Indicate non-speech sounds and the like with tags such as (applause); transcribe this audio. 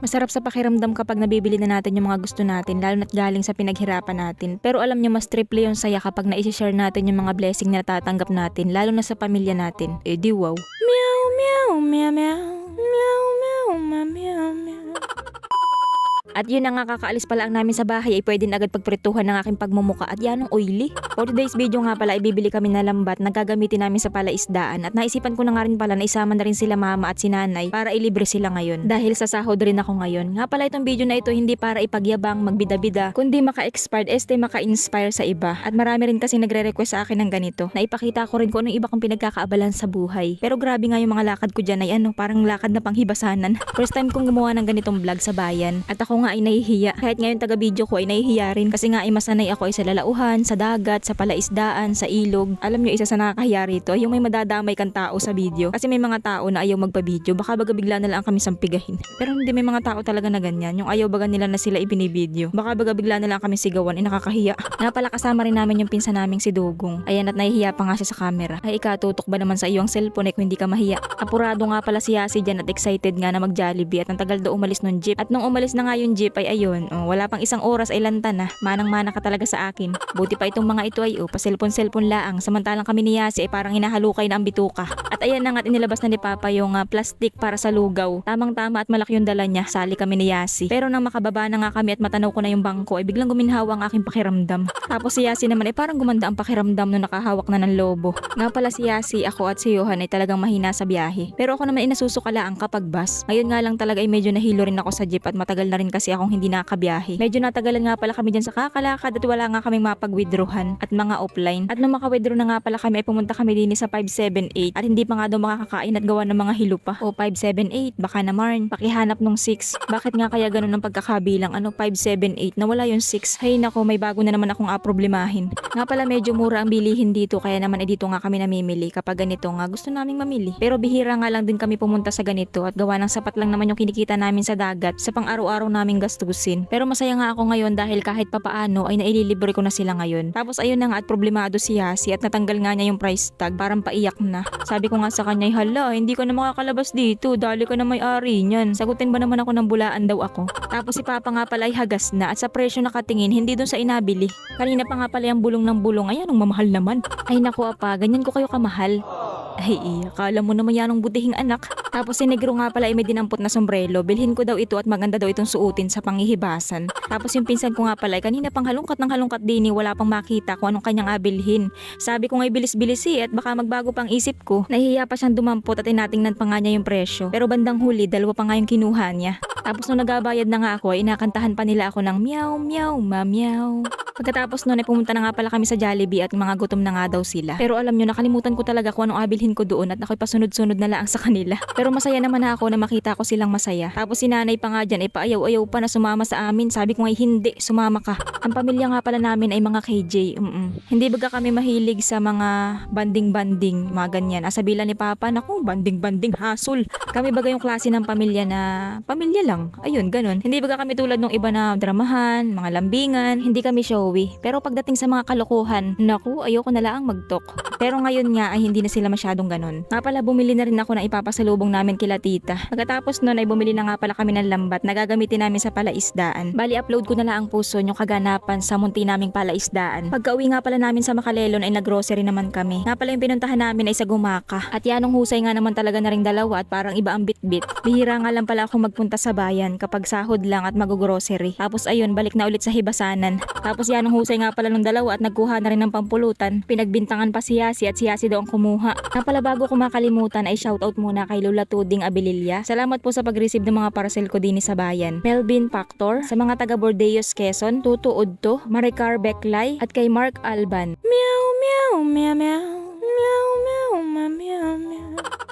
Masarap sa pakiramdam kapag nabibili na natin yung mga gusto natin, lalo na't galing sa pinaghirapan natin. Pero alam nyo, mas triple yung saya kapag na-share natin yung mga blessing na natatanggap natin, lalo na sa pamilya natin. Eh di wow. Meow, meow, meow. Meow, meow, meow, meow, meow. At yun na nga kakaalis pa lang namin sa bahay ay pwede na agad pagprituhan ng aking pagmumuka at yan ang oily. For today's video nga pala ibibili kami na lambat na gagamitin namin sa palaisdaan at naisipan ko na nga rin pala na isama na rin sila mama at si nanay para ilibre sila ngayon. Dahil sa sahod rin ako ngayon. Nga pala itong video na ito hindi para ipagyabang, magbida-bida, kundi maka-expired este maka-inspire sa iba. At marami rin kasi nagre-request sa akin ng ganito na ipakita ko rin kung anong iba kong pinagkakaabalan sa buhay. Pero grabe nga yung mga lakad ko dyan ay ano, parang lakad na panghibasanan. (laughs) First time kong gumawa ng ganitong vlog sa bayan at ako nga ay nahihiya. Kahit ngayon taga-video ko ay nahihiya rin kasi nga ay masanay ako ay sa lalauhan, sa dagat, sa palaisdaan, sa ilog. Alam nyo, isa sa nakakahiya rito ay yung may madadamay kang tao sa video. Kasi may mga tao na ayaw magpa-video, baka baga bigla na lang kami sampigahin. Pero hindi may mga tao talaga na ganyan, yung ayaw baga nila na sila ibinibideo. Baka baga bigla na lang kami sigawan, ay nakakahiya. (laughs) Nga pala kasama rin namin yung pinsan naming si Dugong. Ayan at nahihiya pa nga siya sa camera. Ay ikatutok ba naman sa iyo ang cellphone eh kung hindi ka mahiya. Apurado nga pala si Yasi dyan at excited nga na mag-Jollibee at ang tagal daw umalis nung jeep. At nung umalis na nga yung jeep ay ayun, oh, wala pang isang oras ay lanta na. Manang-mana ka talaga sa akin. Buti pa itong mga ito ay oh, pa-cellphone-cellphone laang. Samantalang kami ni Yasi ay parang hinahalukay na ang bituka. At ayan na nga at inilabas na ni Papa yung ah, plastic para sa lugaw. Tamang-tama at malaki yung dala niya. Sali kami ni Yasi. Pero nang makababa na nga kami at matanaw ko na yung bangko ay biglang guminhawa ang aking pakiramdam. Tapos si Yasi naman ay parang gumanda ang pakiramdam nung nakahawak na ng lobo. Nga pala si Yasi, ako at si Johan ay talagang mahina sa biyahe. Pero ako naman ay nasusukalaan kapag bus. Ngayon nga lang talaga ay medyo nahilo rin ako sa jeep at matagal na rin kasi akong hindi nakabiyahe. Medyo natagalan nga pala kami dyan sa kakalakad at wala nga kaming mapag-withdrawhan at mga offline. At nung maka-withdraw na nga pala kami ay pumunta kami din sa 578 at hindi pa nga daw makakakain at gawa ng mga hilo pa. O 578, baka naman. Pakihanap nung 6. Bakit nga kaya ganun ang pagkakabilang? Ano 578 na wala yung 6? Hay nako, may bago na naman akong aproblemahin. Nga pala medyo mura ang bilihin dito kaya naman ay dito nga kami namimili kapag ganito nga gusto naming mamili. Pero bihira nga lang din kami pumunta sa ganito at gawa ng sapat lang naman yung kinikita namin sa dagat sa pang-araw-araw naming gastusin. Pero masaya nga ako ngayon dahil kahit papaano ay naililibre ko na sila ngayon. Tapos ayun na nga at problemado si Yasi at natanggal nga niya yung price tag parang paiyak na. Sabi ko nga sa kanya, hala, hindi ko na makakalabas dito, dali ka na may-ari niyan. Sagutin ba naman ako ng bulaan daw ako? Tapos si Papa nga pala ay hagas na at sa presyo nakatingin, hindi dun sa inabili. Kanina pa nga pala yung bulong ng bulong, ayan, ang mamahal naman. Ay naku apa, ganyan ko kayo kamahal. Ay, iya, mo naman yan ang butihing anak. Tapos si Negro nga pala ay may dinampot na sombrero. Bilhin ko daw ito at maganda daw itong suotin sa panghihibasan. Tapos yung pinsan ko nga pala ay kanina pang halungkat ng halungkat din eh, wala pang makita kung anong kanyang abilhin. Sabi ko nga bilis-bilis eh at baka magbago pang isip ko. Nahihiya pa siyang dumampot at inatingnan pa nga niya yung presyo. Pero bandang huli, dalawa pa nga yung kinuha niya. Tapos nung nagabayad na nga ako, inakantahan pa nila ako ng meow, meow, ma meow. Pagkatapos nun ay pumunta na nga pala kami sa Jollibee at mga gutom na nga daw sila. Pero alam nyo, nakalimutan ko talaga kung anong abilhin ko doon at ako'y pasunod-sunod na lang sa kanila. (laughs) Pero masaya naman ako na makita ko silang masaya. Tapos si nanay pa nga dyan ay paayaw-ayaw pa na sumama sa amin. Sabi ko nga hindi, sumama ka. Ang pamilya nga pala namin ay mga KJ. Mm-mm. Hindi baga kami mahilig sa mga banding-banding, mga ganyan. Asabila ni Papa, naku, banding-banding, hasul. Kami baga yung klase ng pamilya na pamilya lang. Ayun, ganun. Hindi baga kami tulad ng iba na dramahan, mga lambingan. Hindi kami showy. Pero pagdating sa mga kalokohan, naku, ayoko na lang magtok. Pero ngayon nga ay hindi na sila masyadong ganun. Nga pala bumili na rin ako ng ipapasalubong namin kila tita. Pagkatapos nun ay bumili na nga pala kami ng lambat na gagamitin namin sa palaisdaan. Bali upload ko na lang ang puso yung kaganapan sa munti naming palaisdaan. Pagka uwi nga pala namin sa Makalelon ay naggrocery naman kami. Nga pala yung pinuntahan namin ay sa Gumaka. At yanong husay nga naman talaga na rin dalawa at parang iba ang bitbit. Bihira nga lang pala ako magpunta sa bayan kapag sahod lang at mag-grocery. Tapos ayun, balik na ulit sa hibasanan. Tapos yanong husay nga pala ng dalawa at nagkuha na rin ng pampulutan. Pinagbintangan pa si Yasi at si Yasi daw ang kumuha. Nga pala bago ko makalimutan ay shoutout muna kay Lola Tuding Abililla. Salamat po sa pag-receive ng mga parcel ko din sa bayan. Melvin Factor, sa mga taga Bordeos Quezon, Tuto Udto, Maricar Beclay, at kay Mark Alban. Meow, meow, meow, meow, meow, meow, meow, meow, meow.